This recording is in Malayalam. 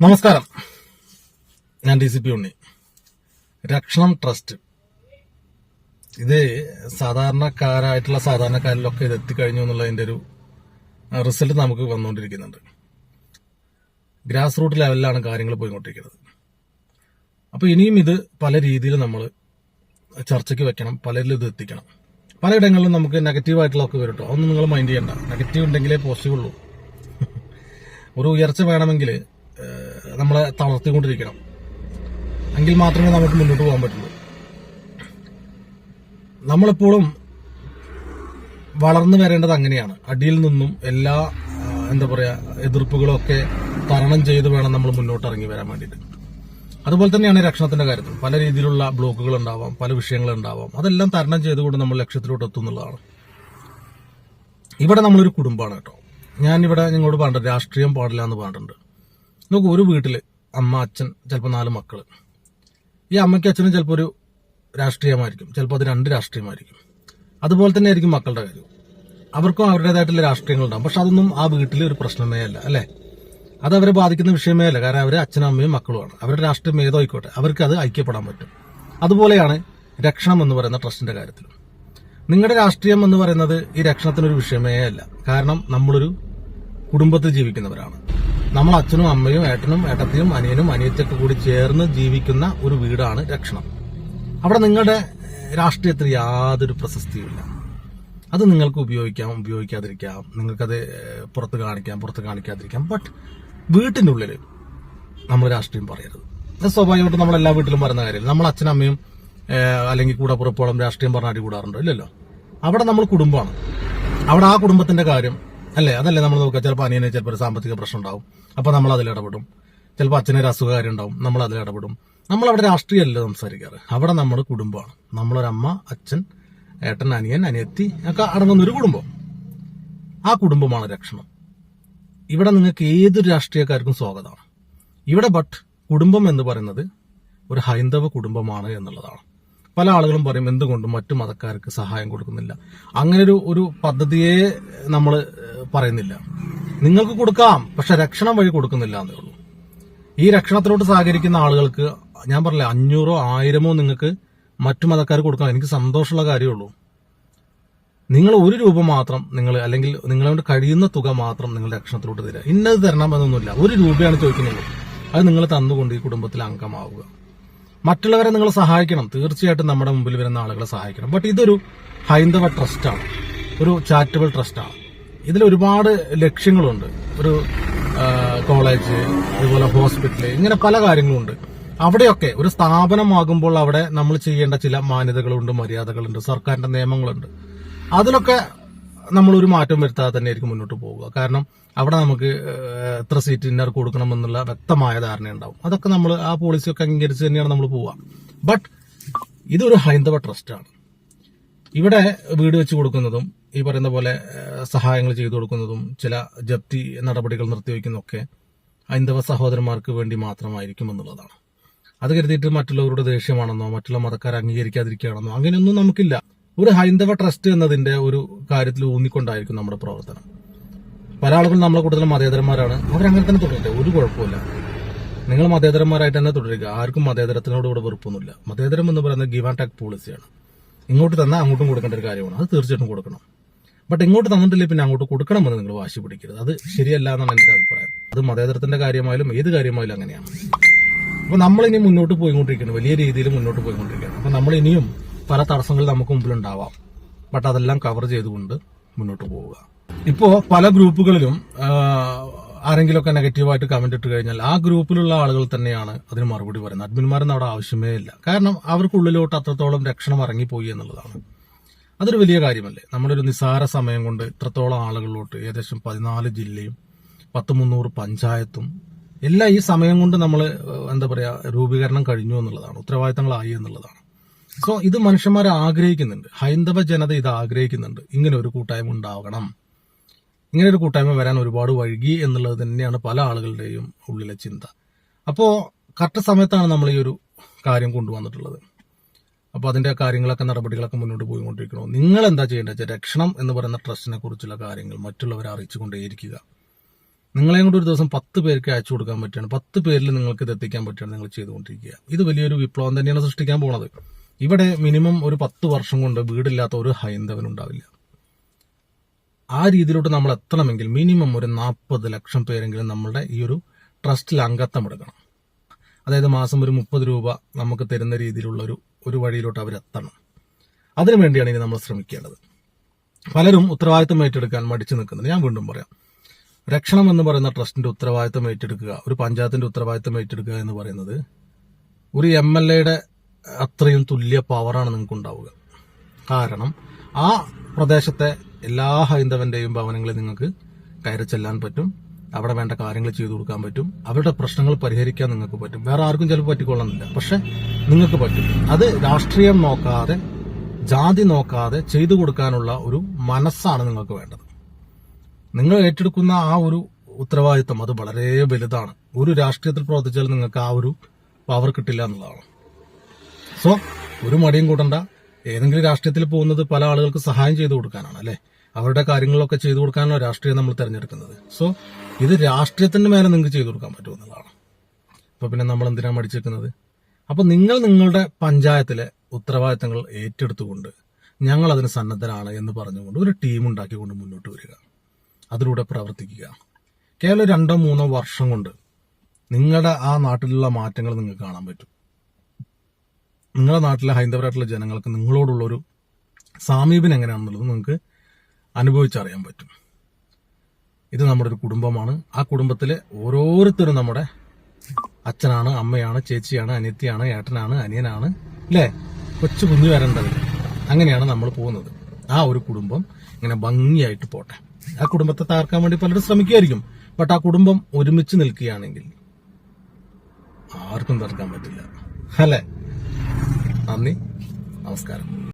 നമസ്കാരം. ഞാൻ ഡി സി പി ഉണ്ണി. രക്ഷണം ട്രസ്റ്റ്. ഇത് സാധാരണക്കാരായിട്ടുള്ള സാധാരണക്കാരിലൊക്കെ ഇത് എത്തിക്കഴിഞ്ഞു എന്നുള്ളതിന്റെ ഒരു റിസൾട്ട് നമുക്ക് വന്നുകൊണ്ടിരിക്കുന്നുണ്ട്. ഗ്രാസ് റൂട്ട് ലെവലിലാണ് കാര്യങ്ങൾ പോയിക്കൊണ്ടിരിക്കുന്നത്. അപ്പോൾ ഇനിയും ഇത് പല രീതിയിൽ നമ്മൾ ചർച്ചയ്ക്ക് വെക്കണം പലരിലും ഇത് എത്തിക്കണം. പലയിടങ്ങളിലും നമുക്ക് നെഗറ്റീവ് ആയിട്ടുള്ളതൊക്കെ വരും കേട്ടോ. അതൊന്നും നിങ്ങൾ മൈൻഡ് ചെയ്യണ്ട. നെഗറ്റീവ് ഉണ്ടെങ്കിലേ പോസിറ്റീവ് ഉള്ളൂ. ഒരു ഉയർച്ച വേണമെങ്കിൽ നമ്മളെ തളർത്തിക്കൊണ്ടിരിക്കണം. എങ്കിൽ മാത്രമേ നമുക്ക് മുന്നോട്ട് പോകാൻ പറ്റുള്ളൂ. നമ്മളെപ്പോഴും വളർന്നു വരേണ്ടത് അങ്ങനെയാണ്. അടിയിൽ നിന്നും എല്ലാ എന്താ പറയുക എതിർപ്പുകളൊക്കെ തരണം ചെയ്ത് വേണം നമ്മൾ മുന്നോട്ട് ഇറങ്ങി വരാൻ വേണ്ടിയിട്ട്. അതുപോലെ തന്നെയാണ് രക്ഷണത്തിന്റെ കാര്യത്തിൽ. പല രീതിയിലുള്ള ബ്ലോക്കുകൾ ഉണ്ടാവാം പല വിഷയങ്ങൾ ഉണ്ടാവാം. അതെല്ലാം തരണം ചെയ്തുകൊണ്ട് നമ്മൾ ലക്ഷ്യത്തിലോട്ട് എത്തുന്നുള്ളതാണ് ഇവിടെ നമ്മളൊരു കുടുംബമാണ് കേട്ടോ. ഞാൻ ഇവിടെ നിങ്ങളോട് പറഞ്ഞിട്ടുണ്ട് രാഷ്ട്രീയം പാടില്ല എന്ന് പറഞ്ഞിട്ടുണ്ട്. നോക്കൂ ഒരു വീട്ടിൽ അമ്മ അച്ഛൻ ചിലപ്പോൾ നാല് മക്കൾ ഈ അമ്മയ്ക്ക് അച്ഛനും ചിലപ്പോൾ ഒരു രാഷ്ട്രീയമായിരിക്കും. ചിലപ്പോൾ അത് രണ്ട് രാഷ്ട്രീയമായിരിക്കും. അതുപോലെ തന്നെ ആയിരിക്കും മക്കളുടെ കാര്യം. അവർക്കും അവരുടേതായിട്ടുള്ള രാഷ്ട്രീയങ്ങൾ ഉണ്ടാവും പക്ഷെ അതൊന്നും ആ വീട്ടിൽ ഒരു പ്രശ്നമേ അല്ല അല്ലേ? അത് അവരെ ബാധിക്കുന്ന വിഷയമേ അല്ല. കാരണം അവർ അച്ഛനും അമ്മയും മക്കളുമാണ്. അവരുടെ രാഷ്ട്രീയം ഏതോ ആയിക്കോട്ടെ. അവർക്ക് അത് ഐക്യപ്പെടാൻ പറ്റും. അതുപോലെയാണ് രക്ഷണം എന്ന് പറയുന്ന ട്രസ്റ്റിന്റെ കാര്യത്തിൽ നിങ്ങളുടെ രാഷ്ട്രീയം എന്ന് പറയുന്നത് ഈ രക്ഷണത്തിനൊരു വിഷയമേ അല്ല. കാരണം നമ്മളൊരു കുടുംബത്തിൽ ജീവിക്കുന്നവരാണ്. നമ്മൾ അച്ഛനും അമ്മയും ഏട്ടനും ഏട്ടത്തിയും അനിയനും അനിയത്തൊക്കെ കൂടി ചേർന്ന് ജീവിക്കുന്ന ഒരു വീടാണ് രക്ഷണം. അവിടെ നിങ്ങളുടെ രാഷ്ട്രീയത്തിന് യാതൊരു പ്രശസ്തിയുമില്ല. അത് നിങ്ങൾക്ക് ഉപയോഗിക്കാം ഉപയോഗിക്കാതിരിക്കാം. നിങ്ങൾക്കത് പുറത്ത് കാണിക്കാം പുറത്ത് കാണിക്കാതിരിക്കാം. ബട്ട് വീട്ടിനുള്ളിൽ നമ്മൾ രാഷ്ട്രീയം പറയരുത്. അത് സ്വാഭാവികമായിട്ടും നമ്മൾ എല്ലാ വീട്ടിലും പറയുന്ന കാര്യം നമ്മൾ അച്ഛനും അമ്മയും അല്ലെങ്കിൽ കൂടെ പുറപ്പോളം രാഷ്ട്രീയം പറഞ്ഞ അടി കൂടാറുണ്ടോ ഇല്ലല്ലോ. അവിടെ നമ്മൾ കുടുംബമാണ്. അവിടെ ആ കുടുംബത്തിന്റെ കാര്യം അല്ലേ? അതല്ലേ നമ്മൾ നോക്കുക. ചിലപ്പോൾ അനിയനെ ചിലപ്പോൾ ഒരു സാമ്പത്തിക പ്രശ്നം ഉണ്ടാവും. അപ്പോൾ നമ്മൾ അതിൽ ഇടപെടും. ചിലപ്പോൾ ഒരു അസുഖകാര്യം ഉണ്ടാവും. നമ്മൾ അതിൽ ഇടപെടും. നമ്മൾ അവിടെ രാഷ്ട്രീയമല്ല സംസാരിക്കാറ്. അവിടെ നമ്മുടെ കുടുംബമാണ്. നമ്മളൊരമ്മ അച്ഛൻ ഏട്ടൻ അനിയൻ അനിയത്തി ഒക്കെ അടങ്ങുന്ന ഒരു കുടുംബം. ആ കുടുംബമാണ് രക്ഷണം. ഇവിടെ നിങ്ങൾക്ക് ഏതൊരു രാഷ്ട്രീയക്കാർക്കും സ്വാഗതമാണ്. ഇവിടെ ബട്ട് കുടുംബം എന്ന് പറയുന്നത് ഒരു ഹൈന്ദവ കുടുംബമാണ് എന്നുള്ളതാണ്. പല ആളുകളും പറയും എന്തുകൊണ്ടും മറ്റു മതക്കാർക്ക് സഹായം കൊടുക്കുന്നില്ല. അങ്ങനെ ഒരു ഒരു പദ്ധതിയെ നമ്മൾ പറയുന്നില്ല. നിങ്ങൾക്ക് കൊടുക്കാം പക്ഷെ രക്ഷണം വഴി കൊടുക്കുന്നില്ല എന്നേ ഉള്ളൂ. ഈ രക്ഷണത്തിലോട്ട് സഹകരിക്കുന്ന ആളുകൾക്ക് ഞാൻ പറഞ്ഞില്ല അഞ്ഞൂറോ ആയിരമോ നിങ്ങൾക്ക് മറ്റു മതക്കാർ കൊടുക്കാം. എനിക്ക് സന്തോഷമുള്ള കാര്യമുള്ളൂ. നിങ്ങൾ ഒരു രൂപ മാത്രം നിങ്ങൾ അല്ലെങ്കിൽ നിങ്ങളെ കഴിയുന്ന തുക മാത്രം നിങ്ങൾ രക്ഷണത്തിലോട്ട് തരിക. ഇന്നത് തരണം എന്നൊന്നുമില്ല. ഒരു രൂപയാണ് ചോദിക്കുന്നത്. അത് നിങ്ങൾ തന്നുകൊണ്ട് ഈ കുടുംബത്തിൽ അംഗമാവുക. മറ്റുള്ളവരെ നിങ്ങൾ സഹായിക്കണം. തീർച്ചയായിട്ടും നമ്മുടെ മുമ്പിൽ വരുന്ന ആളുകളെ സഹായിക്കണം. ബട്ട് ഇതൊരു ഹൈന്ദവ ട്രസ്റ്റാണ് ഒരു ചാരിറ്റബിൾ ട്രസ്റ്റാണ് ഇതിൽ ഒരുപാട് ലക്ഷ്യങ്ങളുണ്ട്. ഒരു കോളേജ് അതുപോലെ ഹോസ്പിറ്റൽ ഇങ്ങനെ പല കാര്യങ്ങളുണ്ട്. അവിടെയൊക്കെ ഒരു സ്ഥാപനമാകുമ്പോൾ അവിടെ നമ്മൾ ചെയ്യേണ്ട ചില മാന്യതകളുണ്ട് മര്യാദകളുണ്ട് സർക്കാരിന്റെ നിയമങ്ങളുണ്ട്. അതിലൊക്കെ നമ്മൾ ഒരു മാറ്റം വരുത്താതെ തന്നെ ആയിരിക്കും മുന്നോട്ട് പോവുക. കാരണം അവിടെ നമുക്ക് എത്ര സീറ്റ് ഇന്നർ കൊടുക്കണമെന്നുള്ള വ്യക്തമായ ധാരണ ഉണ്ടാവും. അതൊക്കെ നമ്മൾ ആ പോളിസിയൊക്കെ അംഗീകരിച്ച് തന്നെയാണ് നമ്മൾ പോവുക. ബട്ട് ഇതൊരു ഹൈന്ദവ ട്രസ്റ്റാണ് ഇവിടെ വീട് വെച്ച് കൊടുക്കുന്നതും ഈ പറയുന്ന പോലെ സഹായങ്ങൾ ചെയ്തു കൊടുക്കുന്നതും ചില ജപ്തി നടപടികൾ നിർത്തിവെക്കുന്നതൊക്കെ ഹൈന്ദവ സഹോദരന്മാർക്ക് വേണ്ടി മാത്രമായിരിക്കും എന്നുള്ളതാണ്. അത് കരുതിയിട്ട് മറ്റുള്ളവരുടെ ദേഷ്യമാണെന്നോ മറ്റുള്ള മതക്കാർ അംഗീകരിക്കാതിരിക്കുകയാണെന്നോ അങ്ങനെയൊന്നും നമുക്കില്ല. ഒരു ഹൈന്ദവ ട്രസ്റ്റ് എന്നതിന്റെ ഒരു കാര്യത്തിൽ ഊന്നിക്കൊണ്ടായിരിക്കും നമ്മുടെ പ്രവർത്തനം. പല ആളുകളും നമ്മളെ കൂടുതലും മതേതരന്മാരാണ്. അവരങ്ങനെ തന്നെ തുടരട്ടെ ഒരു കുഴപ്പമില്ല നിങ്ങൾ മതേതരന്മാരായിട്ട് തന്നെ തുടരുക. ആർക്കും മതേതരത്തിനോട് ഇവിടെ വെറുപ്പൊന്നുമില്ല. മതേതരം എന്ന് പറയുന്നത് ഗിവ് ആൻഡ് പോളിസിയാണ് ഇങ്ങോട്ട് തന്നാൽ അങ്ങോട്ടും കൊടുക്കേണ്ട ഒരു കാര്യമാണ്. അത് തീർച്ചയായിട്ടും കൊടുക്കണം. ബട്ട് ഇങ്ങോട്ട് തന്നിട്ടില്ലേ പിന്നെ അങ്ങോട്ട് കൊടുക്കണമെന്ന് നിങ്ങൾ വാശി പിടിക്കരുത്. അത് ശരിയല്ല എന്നാണ് എന്റെ അഭിപ്രായം. അത് മതേതരത്തിന്റെ കാര്യമായാലും ഏത് കാര്യമായാലും അങ്ങനെയാണ്. അപ്പൊ നമ്മൾ ഇനി മുന്നോട്ട് പോയിക്കൊണ്ടിരിക്കുന്നു. വലിയ രീതിയിൽ മുന്നോട്ട് പോയിക്കൊണ്ടിരിക്കുകയാണ്. അപ്പൊ നമ്മൾ ഇനിയും പല തടസ്സങ്ങൾ നമുക്ക് മുമ്പിൽ ഉണ്ടാവാം ബട്ട് അതെല്ലാം കവർ ചെയ്തുകൊണ്ട് മുന്നോട്ട് പോവുക. ഇപ്പോ പല ഗ്രൂപ്പുകളിലും ആരെങ്കിലുമൊക്കെ നെഗറ്റീവായിട്ട് കമന്റ് ഇട്ട് കഴിഞ്ഞാൽ ആ ഗ്രൂപ്പിലുള്ള ആളുകൾ തന്നെയാണ് അതിന് മറുപടി പറയുന്നത്. അഡ്മിന്മാരൊന്നും അവിടെ ആവശ്യമേ ഇല്ല. കാരണം അവർക്കുള്ളിലോട്ട് അത്രത്തോളം രക്ഷണം ഇറങ്ങിപ്പോയി എന്നുള്ളതാണ്. അതൊരു വലിയ കാര്യമല്ലേ? നമ്മുടെ ഒരു നിസ്സാര സമയം കൊണ്ട് ഇത്രത്തോളം ആളുകളിലോട്ട് ഏകദേശം പതിനാല് ജില്ലയും പത്ത് മുന്നൂറ് പഞ്ചായത്തും എല്ലാം ഈ സമയം കൊണ്ട് നമ്മൾ എന്താ പറയുക രൂപീകരണം കഴിഞ്ഞു എന്നുള്ളതാണ്. ഉത്തരവാദിത്തങ്ങളായി എന്നുള്ളതാണ്. സോ ഇത് മനുഷ്യന്മാർ ആഗ്രഹിക്കുന്നുണ്ട്. ഹൈന്ദവ ജനത ഇത് ആഗ്രഹിക്കുന്നുണ്ട്. ഇങ്ങനെ ഒരു കൂട്ടായ്മ ഉണ്ടാവണം. ഇങ്ങനെ ഒരു കൂട്ടായ്മ വരാൻ ഒരുപാട് വഴുകി എന്നുള്ളത് തന്നെയാണ് പല ആളുകളുടെയും ഉള്ളിലെ ചിന്ത. അപ്പോൾ കറക്റ്റ് സമയത്താണ് നമ്മൾ ഈ ഒരു കാര്യം കൊണ്ടുവന്നിട്ടുള്ളത്. അപ്പോൾ അതിന്റെ കാര്യങ്ങളൊക്കെ നടപടികളൊക്കെ മുന്നോട്ട് പോയിക്കൊണ്ടിരിക്കണോ നിങ്ങൾ എന്താ ചെയ്യേണ്ടത് വെച്ചാൽ രക്ഷണം എന്ന് പറയുന്ന ട്രസ്റ്റിനെ കുറിച്ചുള്ള കാര്യങ്ങൾ മറ്റുള്ളവരെ അറിയിച്ചുകൊണ്ടേയിരിക്കുക. നിങ്ങളെ കൊണ്ട് ഒരു ദിവസം പത്ത് പേർക്ക് അയച്ചു കൊടുക്കാൻ പറ്റുകയാണ്. പത്ത് പേരിൽ നിങ്ങൾക്ക് ഇത് എത്തിക്കാൻ പറ്റുകയാണ് നിങ്ങൾ ചെയ്തുകൊണ്ടിരിക്കുക. ഇത് വലിയൊരു വിപ്ലവം തന്നെയാണ് സൃഷ്ടിക്കാൻ പോണത്. ഇവിടെ മിനിമം ഒരു പത്ത് വർഷം കൊണ്ട് വീടില്ലാത്ത ഒരു ഹൈന്ദവൻ ഉണ്ടാവില്ല. ആ രീതിയിലോട്ട് നമ്മൾ എത്തണമെങ്കിൽ മിനിമം ഒരു നാൽപ്പത് ലക്ഷം പേരെങ്കിലും നമ്മളുടെ ഈ ഒരു ട്രസ്റ്റിൽ അംഗത്വം എടുക്കണം. അതായത് മാസം ഒരു മുപ്പത് രൂപ നമുക്ക് തരുന്ന രീതിയിലുള്ള ഒരു ഒരു വഴിയിലോട്ട് അവരെത്തണം അതിനു വേണ്ടിയാണ് ഇനി നമ്മൾ ശ്രമിക്കേണ്ടത്. പലരും ഉത്തരവാദിത്തം ഏറ്റെടുക്കാൻ മടിച്ചു നിൽക്കുന്നുണ്ട്. ഞാൻ വീണ്ടും പറയാം. രക്ഷണം എന്ന് പറയുന്ന ട്രസ്റ്റിന്റെ ഉത്തരവാദിത്തം ഏറ്റെടുക്കുക ഒരു പഞ്ചായത്തിന്റെ ഉത്തരവാദിത്തം ഏറ്റെടുക്കുക എന്ന് പറയുന്നത് ഒരു എം എൽ എയുടെ അത്രയും തുല്യ പവറാണ് നിങ്ങൾക്ക് ഉണ്ടാവുക. കാരണം ആ പ്രദേശത്തെ എല്ലാ ഹൈന്ദവന്റെയും ഭവനങ്ങളിൽ നിങ്ങൾക്ക് കയറി ചെല്ലാൻ പറ്റും. അവിടെ വേണ്ട കാര്യങ്ങൾ ചെയ്തു കൊടുക്കാൻ പറ്റും. അവരുടെ പ്രശ്നങ്ങൾ പരിഹരിക്കാൻ നിങ്ങൾക്ക് പറ്റും. വേറെ ആർക്കും ചിലപ്പോൾ പറ്റിക്കൊള്ളുന്നില്ല പക്ഷെ നിങ്ങൾക്ക് പറ്റും. അത് രാഷ്ട്രീയം നോക്കാതെ ജാതി നോക്കാതെ ചെയ്തു കൊടുക്കാനുള്ള ഒരു മനസ്സാണ് നിങ്ങൾക്ക് വേണ്ടത്. നിങ്ങൾ ഏറ്റെടുക്കുന്ന ആ ഒരു ഉത്തരവാദിത്തം അത് വളരെ വലുതാണ്. ഒരു രാഷ്ട്രീയത്തിൽ പ്രവർത്തിച്ചാൽ നിങ്ങൾക്ക് ആ ഒരു പവർ കിട്ടില്ല എന്നുള്ളതാണ്. സോ ഒരു മടിയും കൂട്ടണ്ട. ഏതെങ്കിലും രാഷ്ട്രീയത്തിൽ പോകുന്നത് പല ആളുകൾക്ക് സഹായം ചെയ്തു കൊടുക്കാനാണ് അല്ലെ? അവരുടെ കാര്യങ്ങളൊക്കെ ചെയ്തു കൊടുക്കാനാണ് രാഷ്ട്രീയം നമ്മൾ തിരഞ്ഞെടുക്കുന്നത്. സോ ഇത് രാഷ്ട്രീയത്തിന്റെ മേലെ നിങ്ങൾക്ക് ചെയ്തു കൊടുക്കാൻ പറ്റുമെന്നുള്ളതാണ് അപ്പൊ പിന്നെ നമ്മൾ എന്തിനാ മടിച്ചേക്കുന്നത്? അപ്പൊ നിങ്ങൾ നിങ്ങളുടെ പഞ്ചായത്തിലെ ഉത്തരവാദിത്തങ്ങൾ ഏറ്റെടുത്തുകൊണ്ട് ഞങ്ങൾ അതിന് സന്നദ്ധരാണ് എന്ന് പറഞ്ഞുകൊണ്ട് ഒരു ടീം ഉണ്ടാക്കിക്കൊണ്ട് മുന്നോട്ട് വരിക. അതിലൂടെ പ്രവർത്തിക്കുക. കേവലം രണ്ടോ മൂന്നോ വർഷം കൊണ്ട് നിങ്ങളുടെ ആ നാട്ടിലുള്ള മാറ്റങ്ങൾ നിങ്ങൾക്ക് കാണാൻ പറ്റും. നിങ്ങളുടെ നാട്ടിലെ ഹൈന്ദവരായിട്ടുള്ള ജനങ്ങൾക്ക് നിങ്ങളോടുള്ളൊരു സാമീപ്യം എങ്ങനെയാണെന്നുള്ളത് നിങ്ങൾക്ക് അനുഭവിച്ചറിയാൻ പറ്റും. ഇത് നമ്മുടെ ഒരു കുടുംബമാണ്. ആ കുടുംബത്തിലെ ഓരോരുത്തരും നമ്മുടെ അച്ഛനാണ് അമ്മയാണ് ചേച്ചിയാണ് അനിയത്തിയാണ് ഏട്ടനാണ് അനിയനാണ് അല്ലേ? കൊച്ചു കുഞ്ഞു വരേണ്ടത് അങ്ങനെയാണ് നമ്മൾ പോകുന്നത്. ആ ഒരു കുടുംബം ഇങ്ങനെ ഭംഗിയായിട്ട് പോട്ടെ. ആ കുടുംബത്തെ താർക്കാൻ വേണ്ടി പലരും ശ്രമിക്കുമായിരിക്കും. ബട്ട് ആ കുടുംബം ഒരുമിച്ച് നിൽക്കുകയാണെങ്കിൽ ആർക്കും തകർക്കാൻ പറ്റില്ല. അല്ലേ? നന്ദി. നമസ്കാരം.